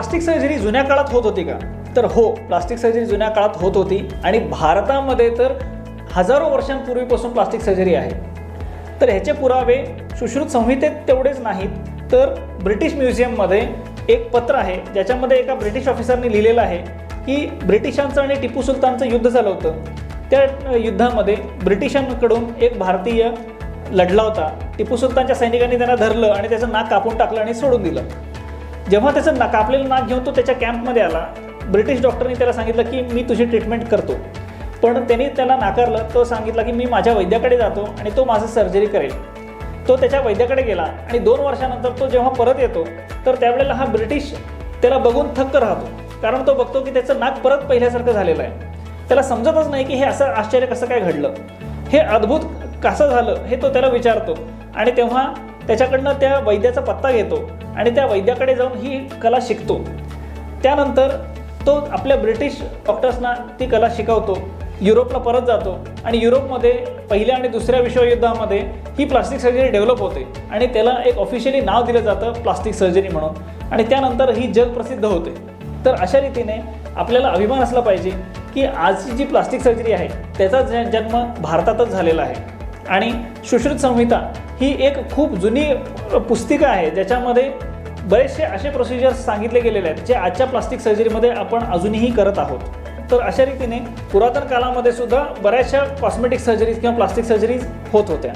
Plastic surgery जुन्या काळात होत होती का? तर हो प्लास्टिक सर्जरी जुन्या काळात होत होती आणि भारतामध्ये तर हजारो वर्षांपूर्वीपासून प्लास्टिक सर्जरी आहे. तर ह्याचे पुरावे सुश्रुत संहितेत तेवढेच नाहीत तर ब्रिटिश म्युझियममध्ये एक पत्र आहे ज्याच्यामध्ये एका ब्रिटिश ऑफिसरने लिहिलेलं आहे की ब्रिटिशांचं आणि टिपू सुलतानचं युद्ध झालं होतं. त्या युद्धामध्ये ब्रिटिशांकडून एक भारतीय लढला होता. टिपू सुलतानच्या सैनिकांनी त्यांना धरलं आणि त्याचं नाक कापून टाकलं आणि सोडून दिलं. जेव्हा त्याचं ना कापलेलं नाक घेऊन तो त्याच्या कॅम्पमध्ये आला ब्रिटिश डॉक्टरनी त्याला सांगितलं की मी तुझी ट्रीटमेंट करतो. पण त्यांनी त्याला नाकारलं तो सांगितला की मी माझ्या वैद्याकडे जातो आणि तो माझं सर्जरी करेल. तो त्याच्या वैद्याकडे गेला आणि दोन वर्षानंतर तो जेव्हा परत येतो तर त्यावेळेला हा ब्रिटिश त्याला बघून थक्क राहतो. कारण तो बघतो की त्याचं नाक परत पहिल्यासारखं झालेलं आहे. त्याला समजतच नाही की हे असं आश्चर्य कसं काय घडलं. हे अद्भुत कसं झालं हे तो त्याला विचारतो. आणि तेव्हा त्याच्याकडनं त्या वैद्याचा पत्ता घेतो आणि त्या वैद्याकडे जाऊन ही कला शिकतो. त्यानंतर तो आपल्या ब्रिटिश डॉक्टर्सना ती कला शिकवतो. युरोपला परत जातो आणि युरोपमध्ये पहिल्या आणि दुसऱ्या विश्वयुद्धामध्ये ही प्लास्टिक सर्जरी डेव्हलप होते आणि त्याला एक ऑफिशियली नाव दिलं जातं प्लास्टिक सर्जरी म्हणून. आणि त्यानंतर ही जगप्रसिद्ध होते. तर अशा रीतीने आपल्याला अभिमान असला पाहिजे की आजची जी प्लास्टिक सर्जरी आहे त्याचा ज- जन्म भारतातच झालेला आहे. आणि सुश्रुत संहिता ही एक खूप जुनी पुस्तिका आहे ज्याच्यामध्ये बरेचसे असे प्रोसिजर्स सांगितले गेलेले आहेत जे आजच्या प्लास्टिक सर्जरीमध्ये आपण अजूनही करत आहोत. तर अशा रीतीने पुरातन काळामध्ये सुद्धा बऱ्याचशा कॉस्मेटिक सर्जरीज किंवा प्लास्टिक सर्जरीज होत होत्या.